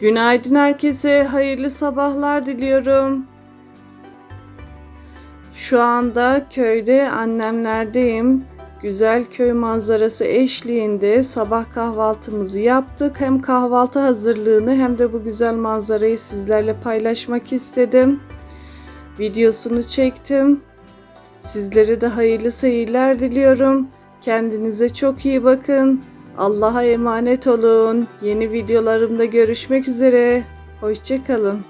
Günaydın herkese, hayırlı sabahlar diliyorum. Şu anda köyde annemlerdeyim. Güzel köy manzarası eşliğinde sabah kahvaltımızı yaptık. Hem kahvaltı hazırlığını hem de bu güzel manzarayı sizlerle paylaşmak istedim. Videosunu çektim. Sizlere de hayırlı seyirler diliyorum. Kendinize çok iyi bakın. Allah'a emanet olun. Yeni videolarımda görüşmek üzere. Hoşçakalın.